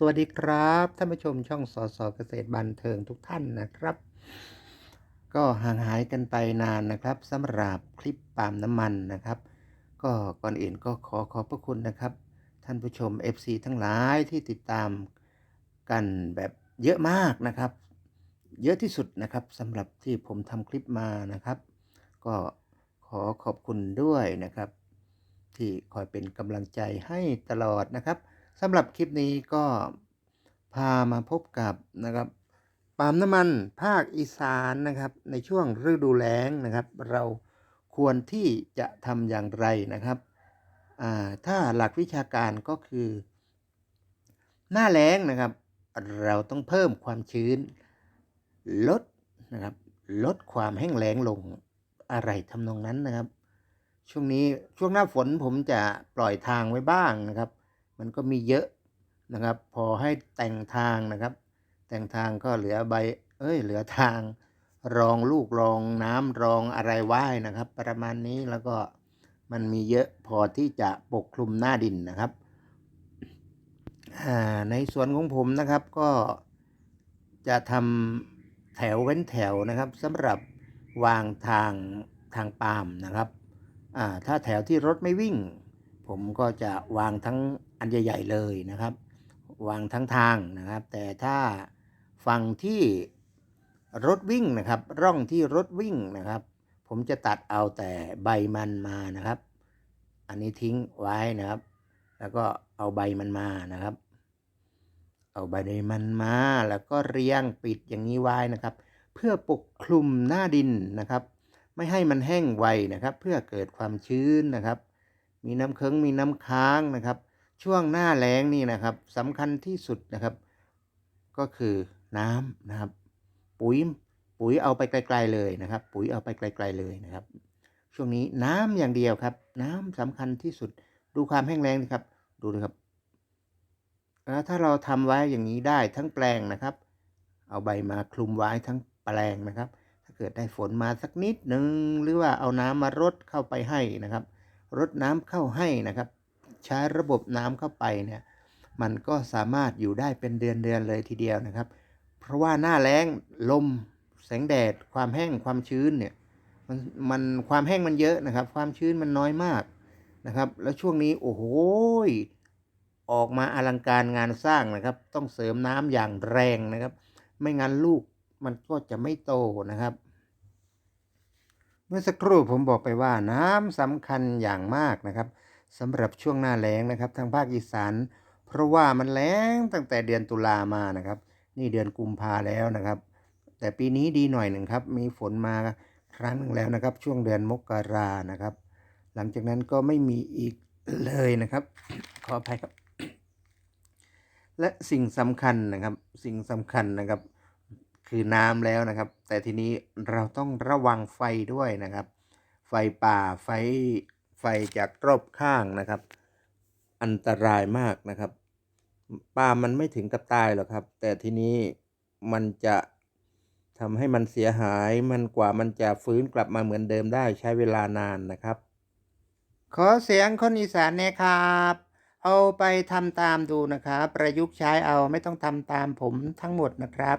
สวัสดีครับท่านผู้ชมช่องสอสอเกษตรบันเทิงทุกท่านนะครับ ก็ห่างหายกันไปนานนะครับสำหรับคลิปปาล์มน้ำมันนะครับ ก็ก่อนอื่นก็ขอขอบพระคุณนะครับ ท่านผู้ชม FC ทั้งหลายที่ติดตามกันแบบเยอะมากนะครับ เยอะที่สุดนะครับสำหรับที่ผมทำคลิปมานะครับ ก็ขอขอบคุณด้วยนะครับ ที่คอยเป็นกำลังใจให้ตลอดนะครับ สำหรับคลิปนี้ก็พามาพบกับนะครับปาล์มน้ำมันภาคอีสานนะครับ ในช่วงฤดูแล้งนะครับ เราควรที่จะทำอย่างไรนะครับถ้าหลักวิชาการก็คือ หน้าแล้งนะครับ เราต้องเพิ่มความชื้น ลดนะครับ ลดความแห้งแล้งลงอะไรทำนองนั้นนะครับ ช่วงนี้ช่วงหน้าฝนผมจะปล่อยทางไว้บ้างนะครับ มันก็มีเยอะนะครับ พอให้แต่งทางนะครับ แต่งทางก็เหลือใบ เอ้ย เหลือทาง รองลูกรองน้ำรองอะไรไว้นะครับ ประมาณนี้แล้วก็มันมีเยอะพอที่จะปกคลุมหน้าดินนะครับ ในส่วนของผมนะครับก็จะทำแถวเว้นแถวนะครับสำหรับวางทางทางปาล์มนะครับถ้าแถวที่รถไม่วิ่ง ผมก็จะวางทั้งอันใหญ่ ๆ เลยนะครับ วางทั้งทางนะครับ แต่ถ้าฝั่งที่รถวิ่งนะครับ ร่องที่รถวิ่งนะครับ ผมจะตัดเอาแต่ใบมันมานะครับ อันนี้ทิ้งไว้นะครับ แล้วก็เอาใบมันมานะครับ เอาใบมันมาแล้วก็เรียงปิดอย่างนี้ไว้นะครับ เพื่อปกคลุมหน้าดินนะครับ ไม่ให้มันแห้งไวนะครับ เพื่อเกิดความชื้นนะครับ มีน้ำเคิงมีน้ำค้างนะครับ ช่วงหน้าแล้งนี่นะครับสำคัญที่สุดนะครับ ก็คือน้ำนะครับ ปุ๋ยปุ๋ยเอาไปไกล ๆเลยนะครับ ปุ๋ยเอาไปไกล ๆเลยนะครับ ช่วงนี้น้ำอย่างเดียวครับ น้ำสำคัญที่สุด ดูความแห้งแล้งนะครับ ดูนะครับแล้วถ้าเราทำไว้อย่างนี้ได้ทั้งแปลงนะครับ เอาใบมาคลุมไว้ทั้งแปลงนะครับ ถ้าเกิดได้ฝนมาสักนิดหนึ่งหรือว่าเอาน้ำมารดเข้าไปให้นะครับ รดน้ำเข้าให้นะครับ ใช้ระบบน้ำเข้าไปเนี่ยมันก็สามารถอยู่ได้เป็นเดือนเดือนๆเลยทีเดียวนะครับ เพราะว่าหน้าแล้งลมแสงแดด ความแห้งความชื้นเนี่ยมันมันความแห้งมันเยอะนะครับ ความชื้นมันน้อยมากนะครับ แล้วช่วงนี้โอ้โหออกมาอลังการงานสร้างนะครับ ต้องเสริมน้ำอย่างแรงนะครับ ไม่งั้นลูกมันก็จะไม่โตนะครับ เมื่อสักครู่ผมบอกไปว่าน้ำสำคัญอย่างมากนะครับสำหรับช่วงหน้าแล้งนะครับ ทางภาคอีสานเพราะว่ามันแล้งตั้งแต่เดือนตุลามานะครับ นี่เดือนกุมภาแล้วนะครับ แต่ปีนี้ดีหน่อยหนึ่งครับ มีฝนมาครั้งหนึ่งแล้วนะครับ ช่วงเดือนมกรานะครับ หลังจากนั้นก็ไม่มีอีกเลยนะครับ ขออภัยครับ และสิ่งสำคัญนะครับ สิ่งสำคัญนะครับ คือน้ำแล้วนะครับ แต่ทีนี้เราต้องระวังไฟด้วยนะครับ ไฟป่าไฟไฟจากรอบข้างนะครับ อันตรายมากนะครับป่ามันไม่ถึงกับตายหรอกครับ แต่ทีนี้มันจะทำให้มันเสียหายมันกว่ามันจะฟื้นกลับมาเหมือนเดิมได้ใช้เวลานานนะครับ ขอเสียงคนอีสานน่ครับ เอาไปทำตามดูนะครับ ประยุกต์ใช้เอาไม่ต้องทำตามผมทั้งหมดนะครับ